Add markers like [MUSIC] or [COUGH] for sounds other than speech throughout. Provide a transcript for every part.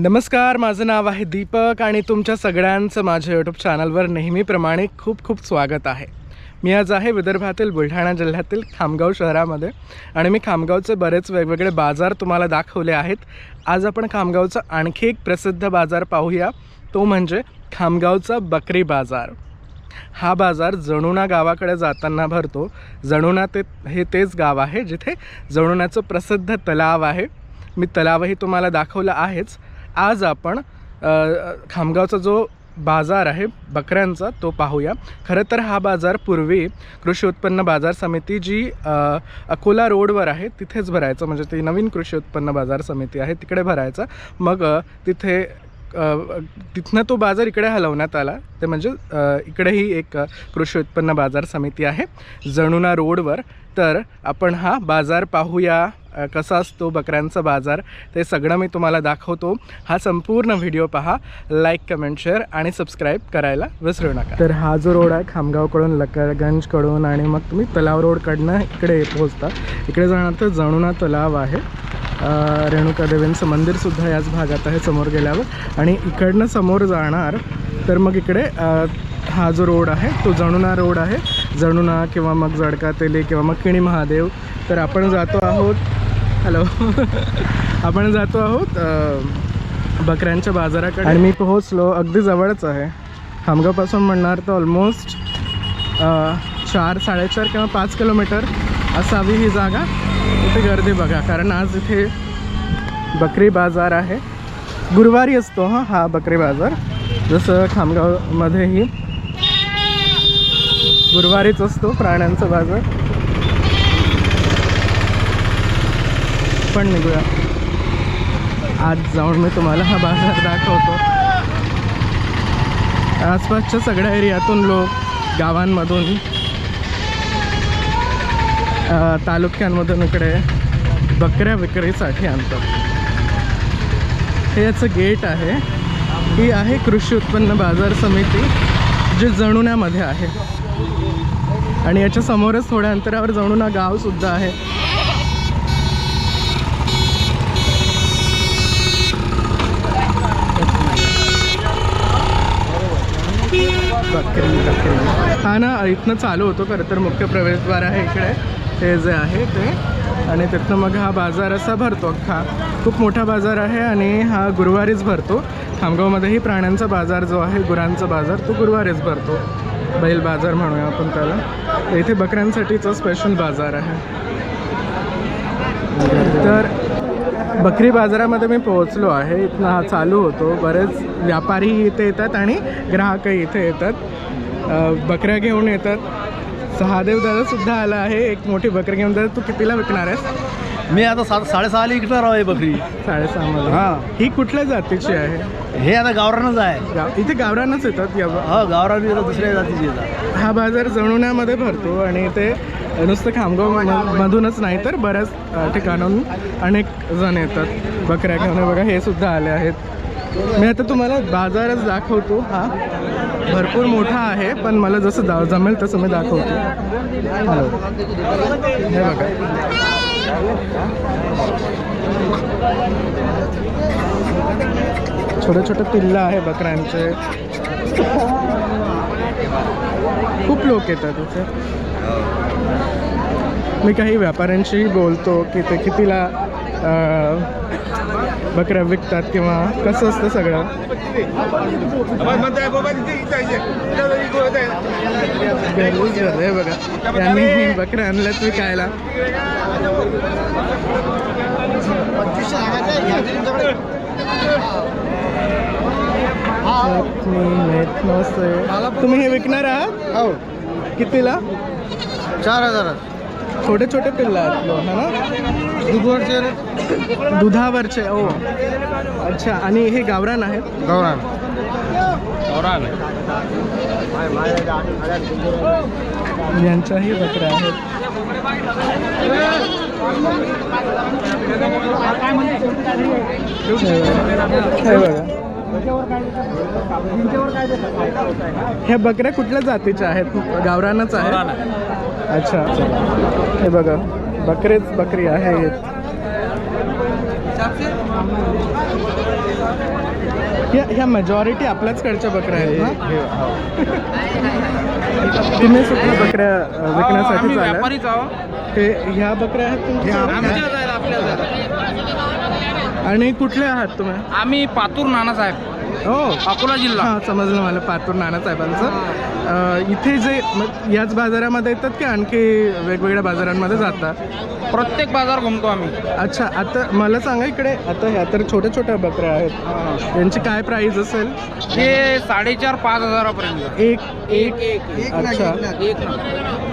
नमस्कार माझं नाव आहे दीपक आणि तुमच्या सगळ्यांचं माझ्या यूट्यूब चॅनलवर नेहमीप्रमाणे खूप खूप स्वागत आहे. मी आज आहे विदर्भातील बुलढाणा जिल्ह्यातील खामगाव शहरामध्ये आणि मी खामगावचे बरेच वेगवेगळे बाजार तुम्हाला दाखवले आहेत. आज आपण खामगावचा आणखी एक प्रसिद्ध बाजार पाहूया. तो म्हणजे खामगावचा बकरी बाजार. हा बाजार जणुणा गावाकडे जाताना भरतो. जणुणा ते हे तेच गाव आहे जिथे जणुनाचं प्रसिद्ध तलाव आहे. मी तलावही तुम्हाला दाखवलं आहेच. आज आपण खामगावचा जो बाजार आहे बकऱ्यांचा तो पाहूया. खरं तर हा बाजार पूर्वी कृषी उत्पन्न बाजार समिती जी अकोला रोडवर आहे तिथेच भरायचं. म्हणजे ती नवीन कृषी उत्पन्न बाजार समिती आहे तिकडे भरायचा. मग तिथे तिथनं तो बाजार इकडे हलवण्यात आला. ते म्हणजे इकडेही एक कृषी उत्पन्न बाजार समिती आहे जणुना रोडवर. तर आपण हा बाजार पाहूया. कसा असतो बकऱ्यांचा बाजार ते सगळं मी तुम्हाला दाखवतो. हा संपूर्ण व्हिडिओ पहा. लाईक कमेंट शेअर आणि सबस्क्राईब करायला विसरू नका. तर हा जो रोड आहे खामगावकडून लकरगंजकडून आणि मग तुम्ही तलाव रोडकडनं इकडे पोहोचता. इकडे जाणार तर जणुना तलाव आहे. रेणुकादेवींचं रेणुका देवींचं मंदिरसुद्धा याच भागात आहे समोर गेल्यावर. आणि इकडनं समोर जाणार तर मग इकडे हा जो रोड आहे तो जणुना रोड आहे. जणुना किंवा मग जडका तेले किंवा मग किणी महादेव. तर आपण जातो आहोत हॅलो. [LAUGHS] आपण जातो आहोत बकऱ्यांच्या बाजाराकडे. आणि मी पोहोचलो अगदी जवळच आहे. खामगावपासून म्हणणार तर ऑलमोस्ट चार साडेचार किंवा पाच किलोमीटर असावी ही जागा. इथे गर्दी बघा कारण आज इथे बकरी बाजार आहे. गुरुवारी असतो हा हा बकरी बाजार. जसं खामगावमध्येही गुरुवारीच असतो प्राण्यांचा बाजार. पण निघूया. आज जाऊन मी तुम्हाला हा बाजार दाखवतो. आसपासच्या सगळ्या एरियातून लोक गावांमधून तालुक्यांमधून इकडे बकऱ्या विक्रीसाठी आणतात. हे याचं गेट आहे. ही आहे कृषी उत्पन्न बाजार समिती जी जणुण्यामध्ये आहे. आणि याच्या समोरच थोड्या अंतरावर जणुना गावसुद्धा आहे बकरी बकरी हा ना इथनं चालू होतो खरं तर मुख्य प्रवेशद्वार आहे इकडे. ते जे आहे ते. आणि तिथनं मग हा बाजार असा भरतो अख्खा. खूप मोठा बाजार आहे आणि हा गुरुवारीच भरतो. खामगावमध्येही प्राण्यांचा बाजार जो आहे गुरांचा बाजार तो गुरुवारीच भरतो. बैल बाजार म्हणूया आपण त्याला. इथे बकऱ्यांसाठीचा स्पेशल बाजार आहे. तर बकरी बाजारामध्ये मी पोहोचलो आहे. इथनं हा चालू होतो. बरेच व्यापारीही इथे येतात आणि ग्राहकही इथे येतात. बकऱ्या घेऊन येतात. सहादेव दादासुद्धा आला आहे. एक मोठी बकरी घेऊन. दादा तू कितीला विकणार आहेस? मी आता सात साडेसहाला विकणार आहे बकरी. साडेसहामध्ये हां. ही कुठल्या जातीची आहे? हे आता गावरानच आहे. गाव इथे गावरानच येतात या हा गावरान आता दुसऱ्या जातीची येतात. हा बाजार जणुण्यामध्ये भरतो आणि इथे नुसतं खामगाव म- मधूनच नाही तर बऱ्याच अ, ठिकाणाहून अनेक जण येतात. बकऱ्या घेऊन बघा हे सुद्धा आले आहेत. मी आता तुम्हाला बाजारच दाखवतो. हा. भरपूर मोठा आहे पण मला जसं दा जमेल तसं मी दाखवतो. हॅलो हे बघा. छोटे छोटे पिल्लं आहे बकऱ्यांचे. खूप लोक येतात तिथे मी काही व्यापाऱ्यांशी बोलतो की ते कितीला बकऱ्या विकतात किंवा कसं असतं सगळं? बघा यांनी बकऱ्या आणल्यात विकायला. तुम्ही हे विकणार आहात? हो. कितीला? चार हजार छोटे छोटे पिल्लं आहेत. है ना? दुधवरचे दुधावरचे ओ. अच्छा आणि हे गावरान आहेत? गावरान. गावरान. यांच्याही बकऱ्या आहेत. हे ह्या बकऱ्या कुठल्या जातीच्या आहेत? गावरानच आहेत. अच्छा अच्छा. हे बघा बकरेच बकरी आहे ह्या ह्या मेजॉरिटी आपल्याचकडच्या बकऱ्या आहेत ना? तुम्ही सुद्धा बकऱ्या विकण्यासाठी ते ह्या बकऱ्या आहेत आणि कुठले आहात तुम्ही? आम्ही पातूर नानासाहेब. हो. अकोला जिल्हा. हां समजलं मला पातूर नानासाहेबांचं इथे जे मग याच बाजारामध्ये येतात की आणखी वेगवेगळ्या बाजारांमध्ये जातात? प्रत्येक बाजार घुमतो आम्ही. अच्छा आता मला सांगा इकडे आता ह्या तर छोट्या छोट्या बकऱ्या आहेत. त्यांची काय प्राईस असेल? हे साडेचार पाच हजारापर्यंत. एक एक एक अच्छा. एक ना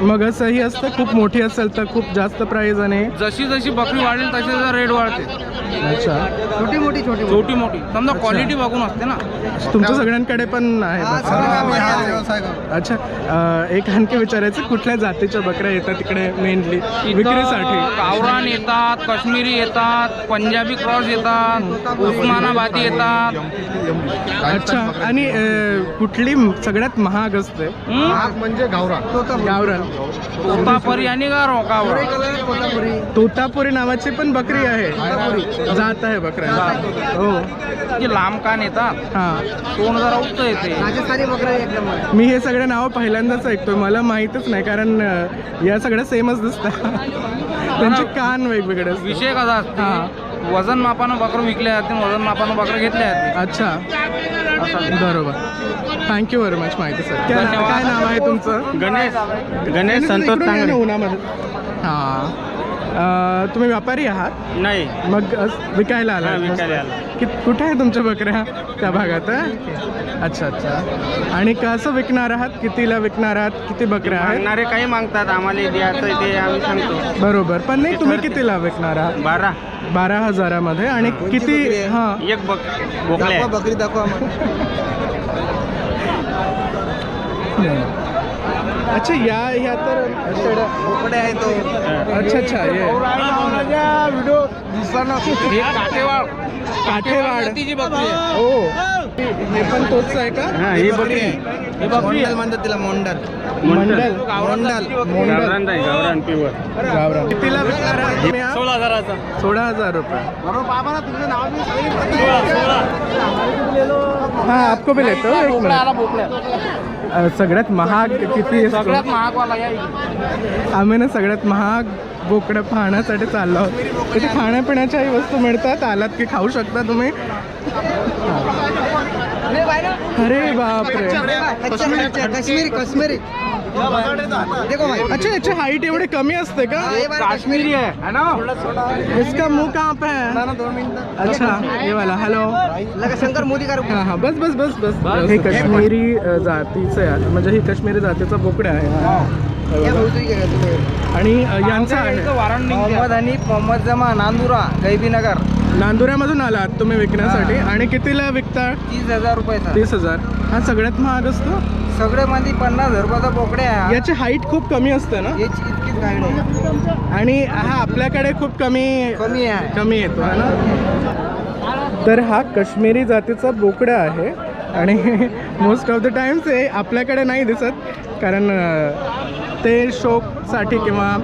मग असंही असतं खूप मोठी असेल तर खूप जास्त प्राईज आणि जशी जशी बकरी वाढेल तसे तसे रेट वाढते. अच्छा. छोटी मोठी छोटी छोटी मोठी. समजा क्वालिटी बघून असते ना. तुमच्या सगळ्यांकडे पण आहे? अच्छा एक आणखी विचारायचं कुठल्या जातीच्या बकऱ्या येतात तिकडे मेनली विक्रीसाठी. गावरान येतात काश्मीरी येतात पंजाबी क्रॉस येतात उस्मानाबादी येतात. अच्छा आणि कुठली सगळ्यात महाग असते? म्हणजे गावरा गावरान. तोतापरी आणि गारो गावरान तोतापुरी. नावाची पण बकरी आहे. जात आहे बकऱ्या हो. लांब कान येतात. हा. तोंड जरा उच्च येते राजस्थानी बकरा एक नंबर मी हे सगळे नावं पहिल्यांदाच ऐकतोय. मला माहीतच नाही कारण अ, या सगळ्या सेमच दिसतात. त्यांचे कान वेगवेगळे असतात. विषय कसा हा. असते वजन मापानं बकरं विकले जाते वजन मापानं बकरं घेतले जाते अच्छा. बरोबर. थँक्यू व्हेरी मच काय धन्यवाद. काय नाव आहे तुमचं? गणेश. गणेश उन्हामध्ये. हां. अ, तुम्ही व्यापारी आहात? नाही. मग विकायला आला. हा, विकायला आलो. कि कुठे आहे तुमच्या बकऱ्या? त्या भागात? अच्छा अच्छा. आणि कसं विकणार आहात? कितीला विकणार आहात? किती बकऱ्या आहेत? मागणारे काही मागतात आम्हाला द्यायचं ते आम्ही सांगतो. बरोबर. पण नाही तुम्ही कितीला विकणार आहात? बारा. बारा हजारामध्ये. आणि किती हां. एक बक बकरी दाखवा आम्हाला. [LAUGHS] अच्छा या ह्या तर बोकडे आहे तो. अच्छा अच्छा ये. व्हिडिओ दिसला ना हे काटेवाड काठेवाड आहे. हो. हे पण तोच आहे का? ही बकरी आहे. ही बकरी मोंडल. आहे. म्हणतात तिला मोंडल. मंडल. मोंडल. मोंडल. गावरान आहे, गावरान कितीला? सोळा हजाराचा सोळा हजार रुपये. बरोबर बाबा ना तुमचं नाव मी हाँ आपको भी लेते हो सगळ्यात महाग किती? सगळ्यात महागवाला इकडे. आम्ही ना सगळ्यात महाग बोकडं पाहण्यासाठी चाललो आहोत. इथे खाण्यापिण्याच्याही वस्तू मिळतात आलात की खाऊ शकता तुम्ही? अरे बापरे. कश्मीरी कश्मीरी. कश्मीरी देखो भाई। अच्छा याची हाईट एवढी कमी असते का? काश्मीरी आहे है ना? इसका मुंह कहाँ पे है? ना दोन मिनिट. अच्छा ये वाला हेलो लगा शंकर मोदी का हा हा बस बस बस बस हे काश्मीरी जातीचं आहे. म्हणजे ही काश्मीरी जातीचा बोकडा आहे. आणि यांचा मोहम्मद हनीफ मोहम्मद जमा नांदुरा गैबीनगर नांदुऱ्यामधून आलात तुम्ही विकण्यासाठी. आणि कितीला विकता? तीस हजार रुपयाचा तीस हजार. हा सगळ्यात महाग असतो? सगळे मध्ये पन्नास हजार रुपयाचा बोकडे आहे याची हाईट खूप कमी असते ना? याची इतकीच गाईड आहे. आणि हा आपल्याकडे खूप कमी कमी आहे. कमी येतो है ना? तर हा काश्मीरी जातीचा बोकडा आहे. आणि मोस्ट ऑफ द टाइम्स हे आपल्याकडे नाही दिसत कारण ते शोकसाठी किंवा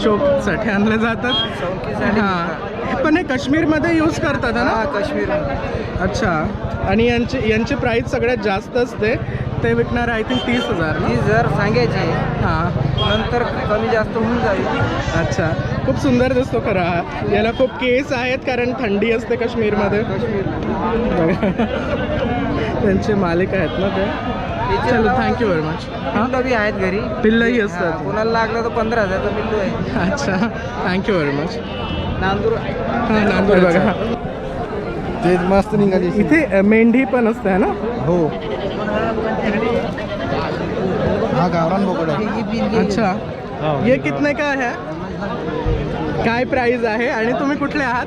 शोकसाठी. आणले जातात. हां. पण हे काश्मीरमध्ये यूज करतात ना? काश्मीर अच्छा. आणि यांची यांची प्राईस सगळ्यात जास्त असते. ते विकणार आय थिंक तीस हजार ना? तीस हजार सांगायचे. हां. नंतर कमी जास्त होऊन जाईल. अच्छा. खूप सुंदर दिसतो खरा. हा याला खूप केस आहेत कारण थंडी असते काश्मीरमध्ये. बघा. [LAUGHS] त्यांचे मालिक आहेत ना ते. चलो थँक्यू व्हेरी मच हां पिल्लं बी आहेत घरी. पिल्लंही हा, असतात कोणाला लागलं तर पंधरा हजारचा पिल्लू आहे. अच्छा. थँक्यू व्हेरी मच नांदूर हां नांदूर बघा. ते मस्त निघाली. इथे मेंढी पण असते है ना? हो. हा गावरान बोकड आहे. अच्छा. ये कितने का है काय प्राइस आहे? आणि तुम्ही कुठले आहात?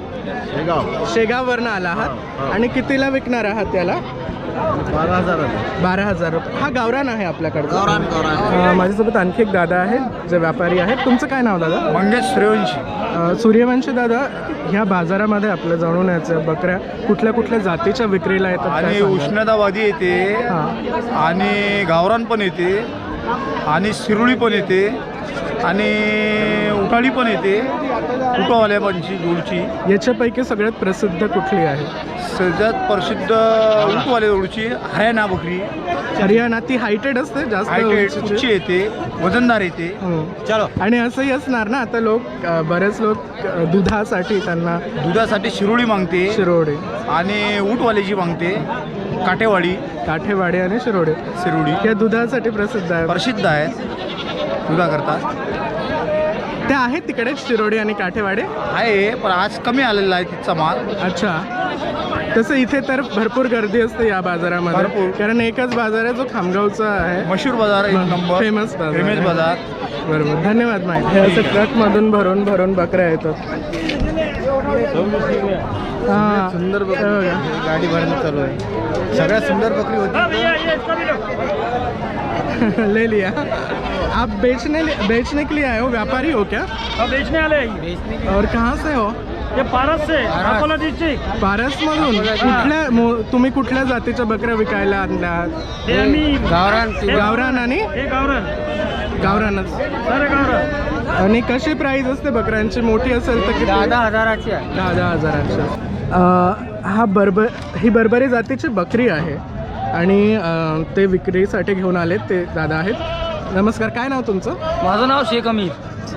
शेगाववरनं आला आहात. आणि कितीला विकणार आहात त्याला बारा हजार. बारा हजार. रुपये हा गावरान आहे आपल्याकडचा गावरान गावरान. अ, माझ्यासोबत आणखी एक दादा आहेत जे व्यापारी आहेत. तुमचं काय नाव दादा? मंगेश सूर्यवंशी अ, सूर्यवंशी दादा ह्या बाजारामध्ये आपल्या जाणून यायचं बकऱ्या कुठल्या कुठल्या जातीच्या विक्रीला येतात काय आणि सांगाल? उष्णतावादी येते हां. आणि गावरान पण येते आणि शिरोळी पण येते. आणि उटाळी पण येते. उटवाल्या पंची दूरची याच्यापैकी सगळ्यात प्रसिद्ध कुठली आहे? सगळ्यात प्रसिद्ध उटवाल्या दूरची हरियाणा बकरी. हरियाणा ती हायटेड असते जास्त हायटेड उंचीची. उच्ची येते वजनदार येते. हो. आणि असंही असणार ना आता लोक अ, बरेच लोक अ, दुधासाठी त्यांना दुधासाठी शिरोळी मागते. शिरोडे. आणि उटवाल्याची मागते काटेवाडी. काठेवाडी आणि शिरोडे. शिरोडी. या दुधासाठी प्रसिद्ध आहे. प्रसिद्ध आहे. दुधाकरता. त्या आहेत तिकडे शिरोडी आणि काठेवाडे? आहे पण आज कमी आलेला आहे तिचा माल. अच्छा. तसं इथे तर भरपूर गर्दी असते या बाजारामध्ये. भरपूर. कारण एकच बाजार आहे जो खामगावचा आहे. मशहूर बाजार एक नंबर. बाजार फेमस आहे. बाजार. बरोबर. धन्यवाद माहिती. हे असं ट्रकमधून भरून भरून बकऱ्या येतात. हा. सुंदर. बकरी. गाडी भरणं चालू आहे. सगळ्यात सुंदर बकरी होती [LAUGHS] ले लिया। आप बेचने बेचने के लिए आए हो? व्यापारी हो क्या? अब बेचने वाले हैं। और कहाँ से हो? ये पारस से अकोला डिस्ट्रिक्ट पारस मधून? कुठल्या मो- तुम्ही कुठल्या जातीच्या बकऱ्या विकायला आणल्या? हे आम्ही गावरान गावरान आणि? हे गावरान. गावरानच. सारे गावरान. आणि कशी प्राइस असते बकऱ्यांची? मोठी असेल तर किती? दहा दहा हजाराची आहे. दहा दहा हजाराची. अं, हा बर्बर ही बर्बरी जातीची बकरी आहे. आणि अं, ते विक्रीसाठी घेऊन आलेत ते दादा आहेत. नमस्कार काय नाव तुमचं? माझं नाव शेख अमीर.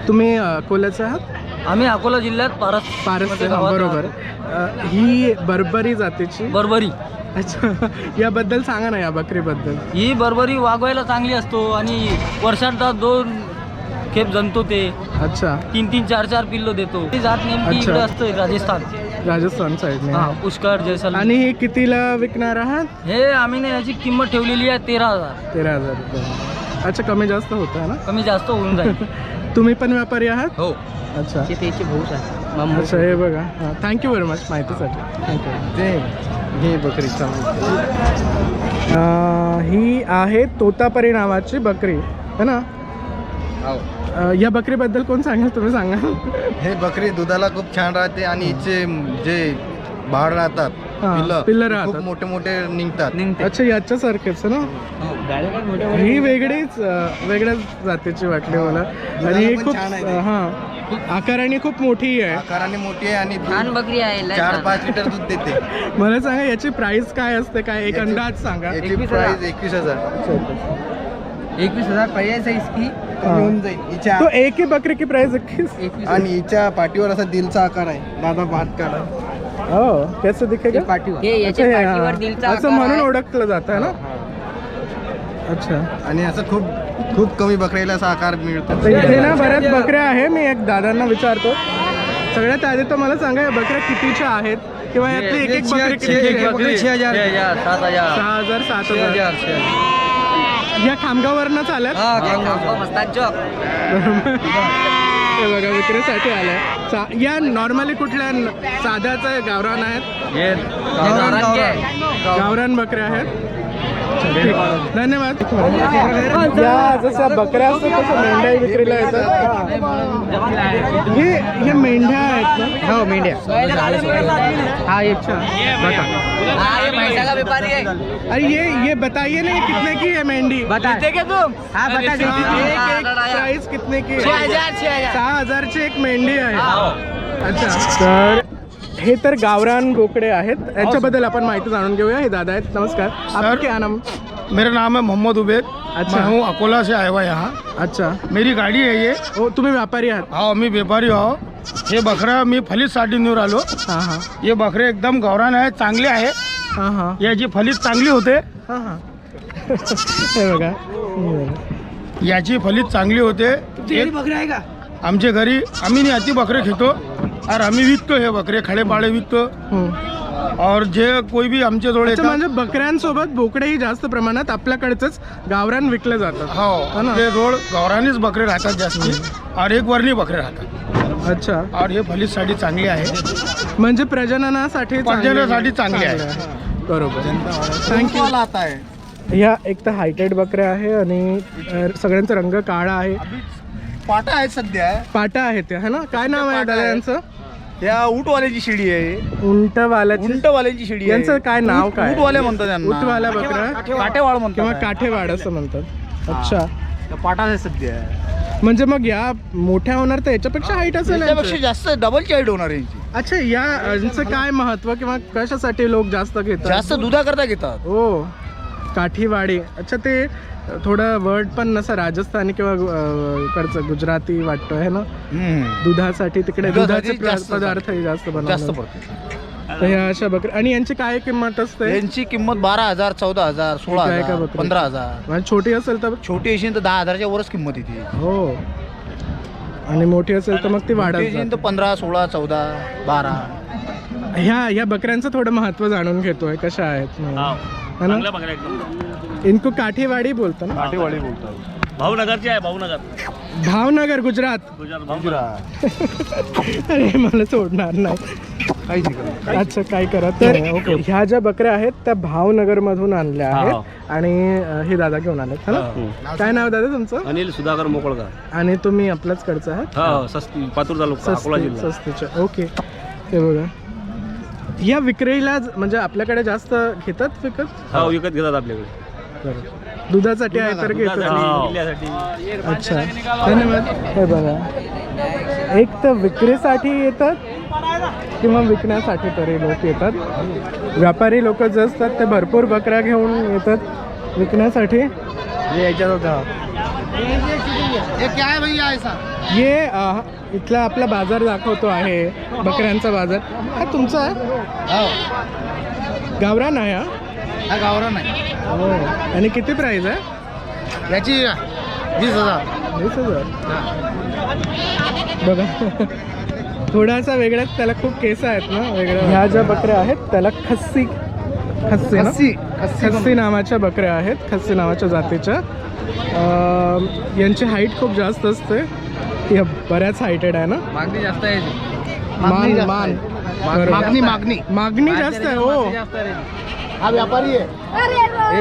तुम्ही अकोल्याचे आहात? आम्ही अकोला जिल्ह्यात पारस पारस बरोबर. अं, ही बर्बरी जातीची? बरबरी. अच्छा याबद्दल सांगा ना या बकरीबद्दल. ही बरबरी वागवायला चांगली असतो आणि वर्षात दोन खेप जणतो ते अच्छा. तीन तीन चार चार पिल्लो देतो. ती जात नेमकी अच्छा. इकडे असते राजस्थान. राजस्थान साईडने हा पुष्कर जैसलमेर. आणि हे कितीला विकणार आहात? हे आम्ही ना याची किंमत ठेवलेली आहे तेरा हजार. तेरा हजार रुपये. अच्छा कमी जास्त होतं ना? कमी जास्त होऊन जाईल. [LAUGHS] तुम्ही पण व्यापारी आहात? हो. अच्छा. त्याची भाऊच आहे. अच्छा हे बघा. हां थँक्यू व्हेरी मच माहितीसाठी. थँक्यू ते हे बकरी ही आहे तोतापरी नावाची बकरी है ना? अं, या बकरीबद्दल कोण सांगेल? तुम्ही सांगा हे बकरी दुधाला खूप छान राहते आणि हिचे जे बाळ राहतात हा, पिल्लं पिल्लं ते राहतात. खूप मोठे मोठे निघतात. अच्छा याच्यासारखेच ना? ही वेगळीच अं, वेगळ्याच जातीची वाटली मला. आणि ही पण खूप छान आहे हां आकाराने खूप मोठी आहे. आकाराने मोठी आहे आणि छान बकरी आहे लय चार छान. पाच लिटर दूध देते. [LAUGHS] मला सांगा याची प्राइस काय असते? काय एक याची- अंदाज सांगा. याची प्राइस एकवीस हजार. एकवीस हजार प्राइस है इसकी. कमी होऊन जाईल हिच्या तो एक ही बकरी की प्राइस इक्कीस आणि हिच्या पाठीवर असा दिलचा आकार आहे दादा भात काढा हो कैसे दिखेगा पाठीवर हे अच्छा, हे, पाठीवर हां. दिलचा असं आकार म्हणून आहे. ओळखलं जात ना अच्छा आणि असं खूप खूप कमी बकरीला असा आकार मिळतो तर इथे ना बऱ्याच बकऱ्या आहे मी एक दादांना विचारतो सगळ्यात आधी तर मला सांगा या बकऱ्या कितीच्या आहेत किंवा यातली एक एक बकरी आहे? सात सहा हजार सात हजार या मस्तान चौक. हे बघा विक्रीसाठी आलाय. सा- या नॉर्मली कुठल्या न- साध्याचं गावरान आहेत? गावरान बकऱ्या आहेत. धन्यवाद। या जसं बकऱ्या असतात तसं मेंढ्या विक्रीला येतात. हे हे मेंढ्या आहेत ना? हो मेंढ्या. हा अच्छा. बता. व्यापारी है अरे ये ये बताइए ना ये कितने की है बता। तुम? हाँ बता एक एक प्राइस कितने की छह है हज़ार छह हज़ार। सहा एक मेहंदी है। अच्छा। तर हे तर गावरान बोकडे आहेत. याच्याबद्दल आपण माहिती जाणून घेऊया. हे दादा आहेत. नमस्कार. आपका क्या नाम? मेरा नाम है मोहम्मद उबैद. अच्छा. मैं हूँ अकोला से आया हुआ यहाँ। अच्छा. मेरी गाडी आहे ये। हो तुम्ही व्यापारी आहात? हा मी व्यापारी आहो हे बकरा मी फलीसाठी नेऊन आलो. हां हां. हे बकरे एकदम गौरान आहे चांगले आहे. हां हां. याची फलीत चांगली होते. हां हां. हे बघा. हे बघा. याची फलीत चांगली होते. आमच्या घरी आम्ही नाही अति बकरे घेतो और आम्ही विकतो हे बकरे खडेपाळे विकतो। हम्म. और जे कोई भी आमच्या जवळ अच्छा येतात म्हणजे बकऱ्यांसोबत बोकडेही जास्त प्रमाणात आपल्याकडचंच गावरान विकले जातात हो हो ना? ते रोड गौरानीच बकरे राहतात जास्ती. और एक वर्णी बकरे राहतात. अच्छा. और हे फलीसाठी चांगली आहे. म्हणजे प्रजननासाठी चांगले- प्रजननासाठी चांगली आहे. बरोबर. थँक्यू ह्या एक तर हायटेड बकऱ्या आहे आणि अ, सगळ्यांचा रंग काळा आहे. पाटा आहे सध्या. पाटा आहे त्या है ना? काय नाव आहे दादा. यांचं? या उटवाल्याची शिडी आहे. उंटवाल्याची उंटवाल्याची शिडी आहे. यांचं काय नाव काय? उटवाले म्हणतात त्यांना. उटवाल्या बकऱ्या काटेवाळ म्हणतात किंवा काठेवाड असं म्हणतात. अच्छा. आहे सध्या. म्हणजे मग या मोठ्या होणार तर याच्यापेक्षा हाईट असेल त्यापेक्षा यांची. जास्त डबलची हाईट होणार आहे यांची. अच्छा या यांचं काय महत्त्व किंवा कशासाठी लोक जास्त घेतात? जास्त दुधाकरता घेतात. हो. काठीवाडी. अच्छा ते थोडं वर्ड पण नसं राजस्थानी किंवा अं, इकडचं गुजराती वाटतं आहे ना? दुधासाठी तिकडे दुधाचे प्र- जास्त जास्त जास्त बनवतात पडतो. तर ह्या अशा बकऱ्या आणि यांची काय किंमत असते? यांची किंमत बारा हजार चौदा हजार सोळा हजार बकरी? पंधरा हजार. म्हणजे छोटी असेल तर छोटी असेल तर दहा हजारच्या वरच किंमत येते. हो. आणि मोठी असेल तर मग ती वाढत. पंधरा सोळा चौदा बारा. ह्या ह्या बकऱ्यांचं थोडं महत्त्व जाणून घेतोय कशा आहेत. इनको काठीवाडी बोलतो ना. काठेवाडी बोलतात भावनगरची आहे भावनगर. भावनगर गुजरात. गुजरात. अरे मला सोडणार नाही. काहीच नाही अच्छा काय करा तर ह्या ज्या बकऱ्या आहेत त्या भावनगर मधून आणल्या आहेत आणि अं, हे दादा घेऊन आलेत है ना? काय नाव दादा तुमचं? अनिल सुधाकर मोकळकर आणि तुम्ही आपल्याच कडचं आहात? हा सस्ती पातूर तालुका अकोला सस्ती जिल्हा. सस्तीच्या. ओके. हे बघा. या विक्रीला ज- म्हणजे आपल्याकडे जास्त घेतात विकत? हा विकत घेतात आपल्याकडे. दुधासाठी आहे तर घेतात अच्छा. धन्यवाद. हे बघा. एक तर विक्रीसाठी येतात किंवा विकण्यासाठी तरी लोक येतात. व्यापारी लोक जे असतात ते भरपूर बकऱ्या घेऊन येतात विकण्यासाठी. क्या है भैया ऐसा ये इथला आपला बाजार दाखवतो आहे. बकऱ्यांचा बाजार. हा तुमचा? आहे गावरान आहे हा? हा गावरा नाही हो. आणि किती प्राईज आहे? याची वीस हजार. वीस हजार? बघा. थोडासा वेगळाच त्याला खूप केस आहेत ना वेगळ्या. ह्या ज्या बकऱ्या आहेत त्याला खस्सी खस्सी ना? खस्सी. खस्सी नावाच्या बकऱ्या आहेत खस्सी नावाच्या जातीच्या. अं, यांची हाईट खूप जास्त असते. या बऱ्याच हायटेड आहे ना? मागणी जास्त आहे याची. मान जास्त मान. आहे. बरोबर. मागणी मागणी. मागणी जास्त आहे हो. जास्त आहे. याची. हा व्यापारी आहे.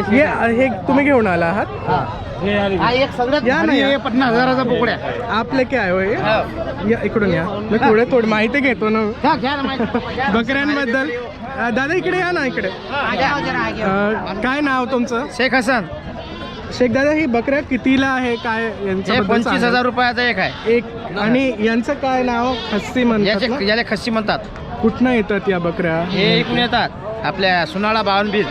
हे हे तुम्ही घेऊन आला आहात? हा. एक सगळ्यात या ना भारी या. आहे पन्नास हजाराचा बोकड्या. आपले काय हो हे? या इकडून या. मी थोडे थोडी माहिती घेतो ना. घ्या घ्या ना माहिती. [LAUGHS] बकऱ्यांबद्दल. अं, दादा इकडे या ना इकडे. अं, काय नाव तुमचं? शेख हसन. शेख दादा ही बकऱ्या कितीला आहे? काय हे यांचं पंचवीस हजार रुपयाचा एक आहे. एक. आणि यांचं काय नाव? खस्सी म्हणतात याचे ना? याला खस्सी म्हणतात. कुठनं येतात या बकऱ्या? हे इकडून येतात. आपल्या सुनाळा बावनबीर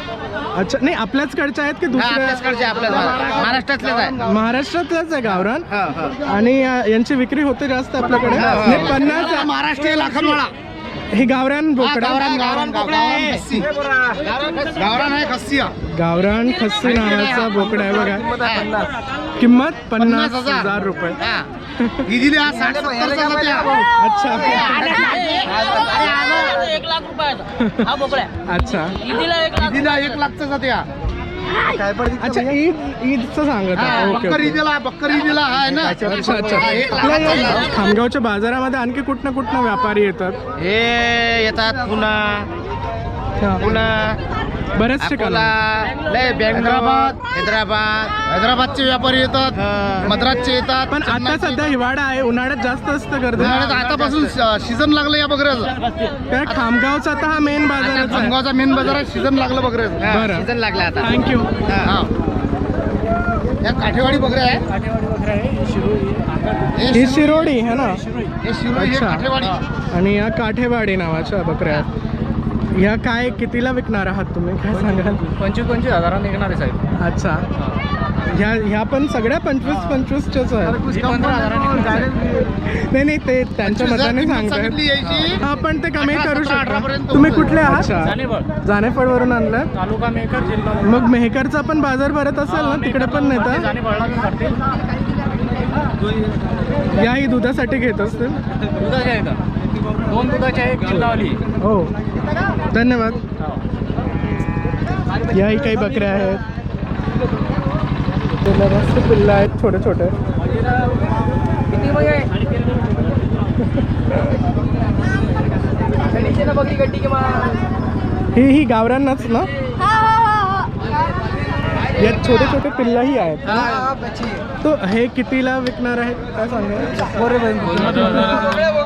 अच्छा नाही आपल्याच कडच्या आहेत की दुसऱ्या? आपल्याचकडचे आपल्या महाराष्ट्रातलेच आहे महाराष्ट्रातल्याच आहे गावरान हा, हा. आणि अं, यांची विक्री होते जास्त आपल्याकडे? नाही, पन्नास महाराष्ट्र लाखनवाळा हे गावरान बोकडा. गावरान गावरान खस्सी. गावरान आहे खस्सी हा. गावरान खस्सी नावाचा बोकडा आहे बघा. किंमत पन्नास. हजार. रुपये. हा. ही दिली आज साडे सत्तरचा. अच्छा. एक लाख रुपयाचा हा बोकड्या. अच्छा. एक दिला एक लाखचा जात्या अच्छा ईद ईदचं सांगत आहे. Okay Bakkar okay. ईदला बक्कर ईदला आहे ना? अच्छा अच्छा हा, आपल्या या. खामगावच्या बाजारामध्ये आणखी कुठनं कुठनं व्यापारी येतात? हे येतात पुन्हा. पुन्हा. ठिकाणी. लय हैदराबाद हैदराबाद. हैदराबादचे व्यापारी येतात मद्रासचे येतात पण आता सध्या हिवाळा आहे उन्हाळ्यात जास्त असतं गर्दी. उन्हाळ्यात आतापासून सीझन लागलं या बकऱ्याचं. काय खामगावचा आता हा मेन बाजारच आहे. खामगावचा मेन बाजार सीझन लागलं बकऱ्याचं. बरं. सीझन लागलं आता. थँक्यू हा. या काठेवाडी बकऱ्या आहे. हे ही शिरो- शिरोडी है ना? हे शिरो हे अच्छा. काठेवाडी. आणि या काठेवाडी नावाच्या बकऱ्या आहेत. ह्या काय कितीला विकणार आहात तुम्ही? काय सांगाल? पंचवीस पंचवीस हजारात निघणार आहे साहेब. अच्छा. ह्या ह्या पण सगळ्या पंचवीस पंचवीसच्याच आहेत. पंधरा हजारांनी नाही नाही ते त्यांच्या मताने सांगतात यायची. हा पण ते कमी करू शकता. तुम्ही. कुठले आहात? जानेफळ. वरून आणलं? तालुका मेकर जिल्हा. मग मेहकरचा पण बाजार भरत असेल ना? तिकडे पण नेता याही दुधासाठी घेत असतील? दुधाच्या दोन दुधाच्या एक जिल्हावाली हो. धन्यवाद. याही काही बकऱ्या आहेत. पिल्लं आहेत छोटे छोटे. ही ही गावरांनाच ना? यात छोटे छोटे पिल्लही आहेत. तो हे कितीला विकणार आहेत काय सांगा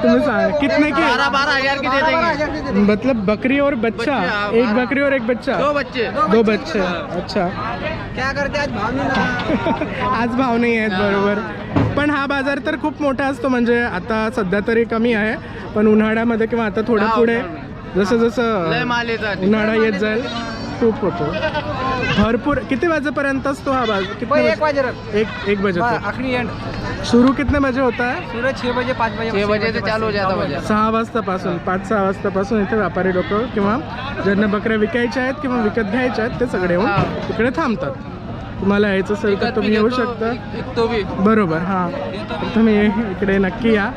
तुम्ही सांगा. कितने की? बारह हजार की दे देंगे मतलब बकरी और बच्चा. एक बकरी और एक बच्चा. दो बच्चे. दो बच्चे. अच्छा. क्या करते आज भाव [LAUGHS] आज भाव नाही आहेत बरोबर. पण हा बाजार तर खूप मोठा असतो म्हणजे आता सध्या तरी कमी आहे. पण उन्हाळ्यामध्ये किंवा आता थोडं पुढे जसं लय जसं माल येतात उन्हाळा येत जाईल. खूप होतो. भरपूर. किती वाजेपर्यंत असतो हा बाजार किती एक बजे- बजे एक एक बजे तक. आखिरी एंड सुरू कितने बजे होता? है सूरज छह बजे पाँच बजे छह बजे से चालू हो जाता सहा वाजतापासून पाच सहा वाजतापासून इथे व्यापारी लोक किंवा ज्यांना बकऱ्या विकायच्या आहेत किंवा विकत घ्यायच्या आहेत ते सगळे येऊन इकडे थांबतात. तुम्हाला यायचं असेल तर तुम्ही येऊ शकता. तो भी बरोबर हां. तुम्ही इकडे नक्की या.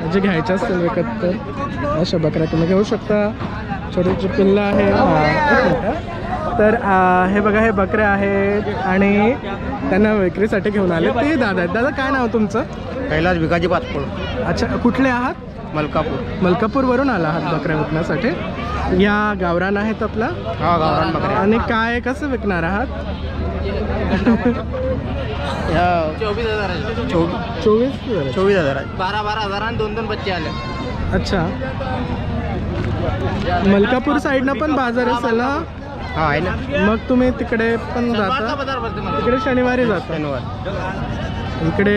म्हणजे घ्यायचं असेल विकत तर अशा बकऱ्या तुम्ही घेऊ शकता. छोटे छोटे पिल्लं आहे. हां. तर हे बघा हे बकऱ्या आहेत आणि त्यांना विक्रीसाठी घेऊन आले. ते दादा आहेत. दादा काय नाव तुमचं? कैलाश भिकाजी पाचपोळ. अच्छा कुठले आहात? मलकापूर. मलकापूरवरून आला आहात बकऱ्या विकण्यासाठी. या गावरान आहेत आपला. हा गावरान बकऱ्या आणि काय कसं विकणार आहात? चोवीस हजार चोवीस चोवीस? चोवीस हजार बारा बारा हजार आणि दोन दोन बच्चे आले. अच्छा. मलकापूर साईडनं पण बाजार असेल ना हा आहे ना. मग तुम्ही तिकडे पण जाता. तिकडे शनिवारी जाता. शनिवार. इकडे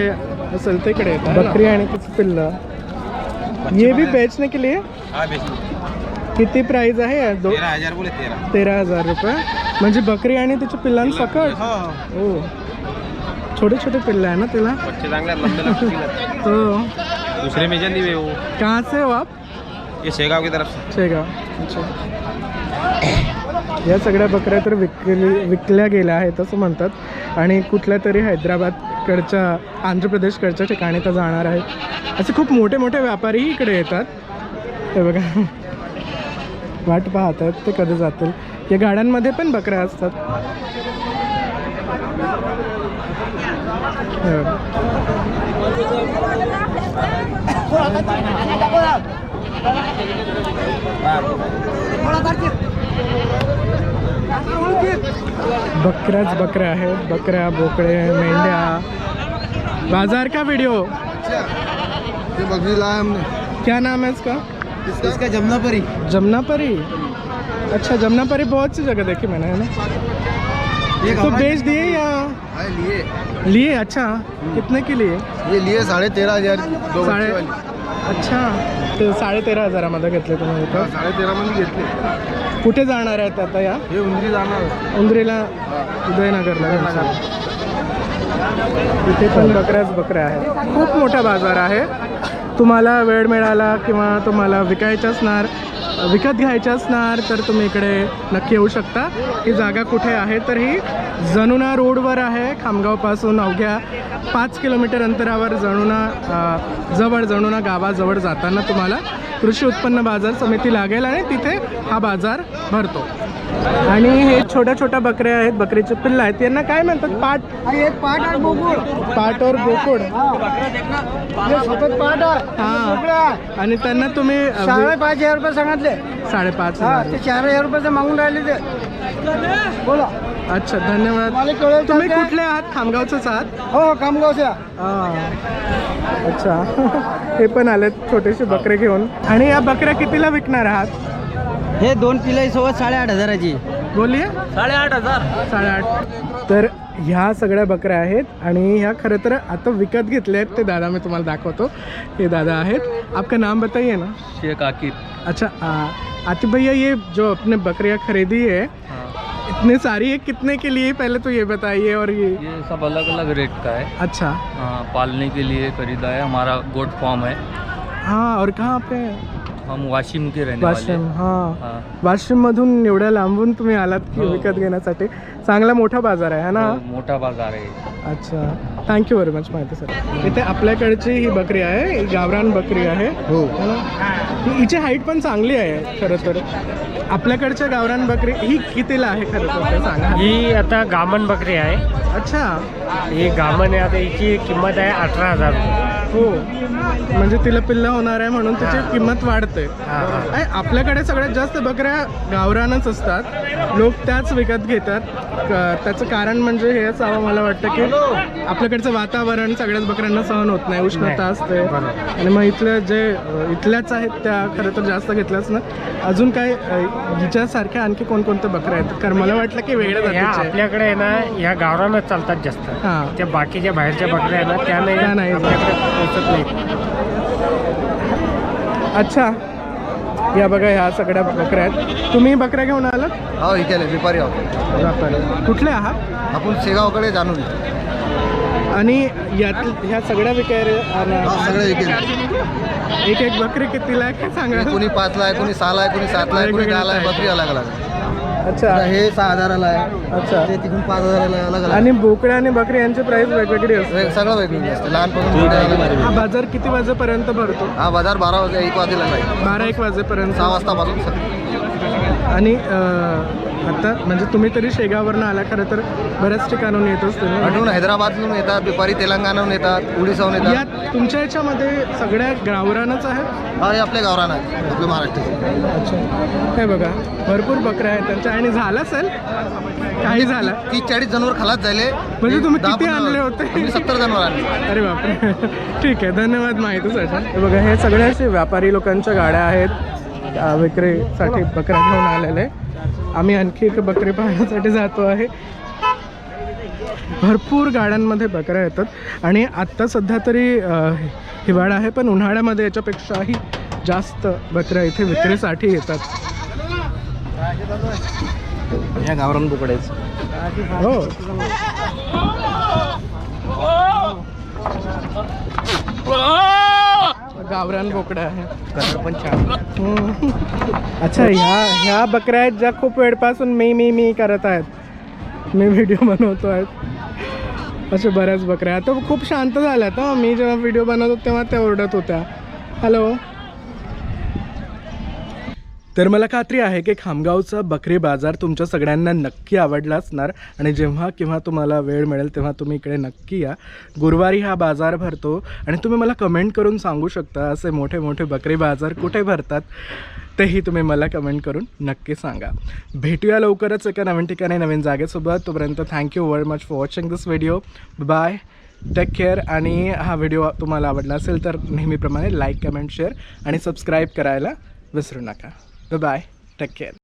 असेल तर इकडे. बकरी आणि तिचं पिल्लं. ये भी बेचने के लिए किती प्राइस आहे या दो हजार बोले तेरा. हजार रुपये. म्हणजे बकरी आणि तिच्या पिल्लांसकट हो छोटे छोटे पिल्लं आहे ना तिला? हो. दुसरे में जल्दी कहाँ से हो आप? ये शेगाव की तरफ से। शेगाव अच्छा. या सगळ्या बकऱ्या तर विकली विकल्या गेल्या आहेत असं म्हणतात. आणि कुठल्या तरी हैदराबादकडच्या आंध्र प्रदेशकडच्या ठिकाणी तर जाणार आहेत. असे खूप मोठे मोठे व्यापारीही इकडे येतात. ते बघा. वाट पाहत आहेत ते कधी जातील. या गाड्यांमध्ये पण बकऱ्या असतात. हे बकऱ्याच बकऱ्या आहेत बकऱ्या बोकडे मेंढ्या. बाज़ार का वीडियो बकरी लाया हमने क्या नाम है इसका? इसका जमनापरी. जमनापरी? अच्छा जमनापरी बहुत सी जगह देखी मैंने है ना? ये तो बेच दिए या? लिए। लिए अच्छा। कितने के लिए? ये लिए साढ़े तेरह हज़ार वाली। अच्छा. ते साडे तेरा हजारामध्ये घेतले तुम्ही इथं. साडे तेरा मध्ये घेतले. कुठे जाणार आहेत आता या? हे उंदरी जाणार. उंदरीला? उदयनगरला. इथे पण बकऱ्याच बकऱ्या आहेत. खूप मोठा बाजार आहे. तुम्हाला वेळ मिळाला किंवा तुम्हाला विकायचं असणार विकत घ्यायच्या असणार तर तुम्ही इकडे नक्की येऊ शकता. ही जागा कुठे आहे तर ही जणुना रोडवर आहे. खामगावपासून अवघ्या पाच किलोमीटर अंतरावर जणुना जवळ जणुना गावाजवळ जाताना तुम्हाला कृषी उत्पन्न बाजार समिती लागेल आणि तिथे हा बाजार भरतो. आणि हे छोट्या छोट्या बकऱ्या आहेत बकरीचे पिल्लं आहेत. यांना काय म्हणतात? पाट. एक पाट और बोकुड पाट और बोकुड पाट हा. आणि त्यांना तुम्ही अ, पाच हजार रुपये सांगितले. साडेपाच हा. ते चार हजार रुपये मागून राहिले ते. बोला. अच्छा धन्यवाद. तुम्ही. कुठले आहात? खामगावचेच आहात? हो हा. अच्छा. [LAUGHS] हे पण आलेत छोटेसे बकरे घेऊन. आणि या बकऱ्या कितीला विकणार आहात? हे दोन पिलाई सोबत साडेआठ हजाराची. बोलिये साडेआठ हजार. साडेआठ. तर ह्या सगळ्या बकऱ्या आहेत आणि ह्या खरं तर आता विकत घेतले आहेत ते दादा मी तुम्हाला दाखवतो. हे दादा आहेत. आपका नाम बताइए ना? शेख आकिब. अच्छा आ, आतिफ भैया ये जो आपने बकरियां खरीदी है इतने सारी है कितने के लिए? पहले तो ये बताइए और ये। ये सब अलग अलग रेट का है। अच्छा। हाँ, पालने के लिए खरीदा है हमारा गोट फार्म है। हाँ और कहाँ पे हम वाशिम के रहने वाले. वाशिम हैं। हां. हाँ वाशिम मधून एवढ्या लांबून तुम्ही आलात की हो. विकत घेण्यासाठी. चांगला मोठा बाजार आहे है ना? तो मोटा बाजार है अच्छा. थँक्यू व्हेरी मच माहिती सर इथे आपल्याकडची ही बकरी आहे ही गावरान बकरी आहे. हो. है? ही- हिची हाईट पण चांगली आहे खरं तर. आपल्याकडच्या गावरान बकरी ही कितीला आहे खरं तर? ते सांगा. ही आता गामन बकरी आहे. अच्छा. ही गामण आहे आता हिची किंमत आहे अठरा हजार रुपये. हो. म्हणजे तिला पिल्लं होणार आहे म्हणून त्याची किंमत वाढते. आहे, आपल्याकडे सगळ्यात जास्त बकऱ्या गावरानच असतात. लोक त्याच विकत घेतात. त्याचं कारण म्हणजे हे असावं मला वाटतं की आपल्याकडचं वातावरण सगळ्याच बकऱ्यांना सहन होत नाही. उष्णता असते. आणि मग इथल्या जे इथल्याच आहेत त्या खरं तर जास्त घेतल्याच ना. अजून काय हिच्यासारख्या आणखी कोणकोणत्या बकऱ्या आहेत? कारण मला वाटलं की वेगळ्या आहेत. आपल्याकडे ना ह्या गावरानच चालतात जास्त. त्या बाकीच्या बाहेरच्या बकऱ्या आहे ना त्या नाही. पोचत नाही. अच्छा. या बघा ह्या सगळ्या बकऱ्या आहेत. तुम्ही बकऱ्या घेऊन आलात? हो इथे व्यापारी आहोत. कुठले आहात? आपण शेगावकडे जाणून आणि यात ह्या सगळ्या विकायला सगळे विकेल एक एक बकरी कितीला आहे काय सांगा? कोणी पाचला आहे कोणी सहाला आहे कोणी सातला आहे कोणी दहाला आहे बकरी अलग अलग आहे. अच्छा. हे सहा हजाराला आहे. अच्छा. ते तिकडून पाच हजाराला अलग अलग आणि बोकड्या आणि बकरी यांची प्राइस वेगवेगळी असते. आहे. सगळं वेगवेगळं असतं. लहानपासून. हा बाजार किती वाजेपर्यंत भरतो? हा बाजार बारा वाजे एक वाजेला बारा एक वाजेपर्यंत. सहा वाजतापासून सकाळी. आणि अं, आता म्हणजे तुम्ही तरी शेगाववरनं आला खरं तर बऱ्याच ठिकाणून येत असतील. ना? अजून हैदराबादहून येतात व्यापारी तेलंगणाहून येतात उडीसाहून येतात. यात तुमच्या याच्यामध्ये सगळ्या गावरानच आहेत? हा हे आपले गावरान आहे आपले महाराष्ट्राचे. अच्छा. हे बघा भरपूर बकऱ्या आहेत त्यांच्या. आणि झालं असेल? काही झालं? तीस चाळीस जनावर खलास झाले. म्हणजे तुम्ही दहा किती पंधरा- आणले होते? आम्ही सत्तर जनावर आणले. अरे बापरे. ठीक आहे धन्यवाद माहितीसाठी. हे बघा हे सगळे असे व्यापारी लोकांच्या गाड्या आहेत. विक्रीसाठी बकऱ्या घेऊन आलेले. आम्ही आणखी एक बकरी पाहण्यासाठी जातो आहे. भरपूर गाड्यांमध्ये बकऱ्या येतात. आणि आत्ता सध्या तरी हिवाळा आहे पण उन्हाळ्यामध्ये याच्यापेक्षाही जास्त बकऱ्या इथे विक्रीसाठी येतात. ह्या गावरान बोकड्याच. हो. गावरान बोकड्या आहे. कलर पण छान. अच्छा ह्या ह्या बकऱ्या आहेत ज्या खूप वेळपासून मी मी मी करत आहेत. मी व्हिडिओ बनवतो आहेत अशा बऱ्याच बकऱ्या आता खूप शांत झाल्यात हं. मी जेव्हा व्हिडिओ बनवतो तेव्हा त्या ओरडत होत्या. हॅलो? तर मला खात्री आहे की खामगावचा बकरी बाजार तुमच्या सगळ्यांना नक्की आवडला असणार? आणि जेव्हा केव्हा तुम्हाला वेळ मिळेल तेव्हा तुम्ही इकडे नक्की या. गुरुवारी हा बाजार भरतो आणि तुम्ही मला कमेंट करून सांगू शकता असे मोठे मोठे बकरी बाजार कुठे भरतात तेही तुम्ही मला कमेंट करून नक्की सांगा. भेटूया लवकरच एका नवीन ठिकाणी नवीन जागेसोबत. तोपर्यंत thank you very much for watching this video bye take care आणि हा व्हिडिओ तुम्हाला आवडला असेल तर नेहमीप्रमाणे लाईक कमेंट शेअर आणि सबस्क्राईब करायला विसरू नका. Bye take care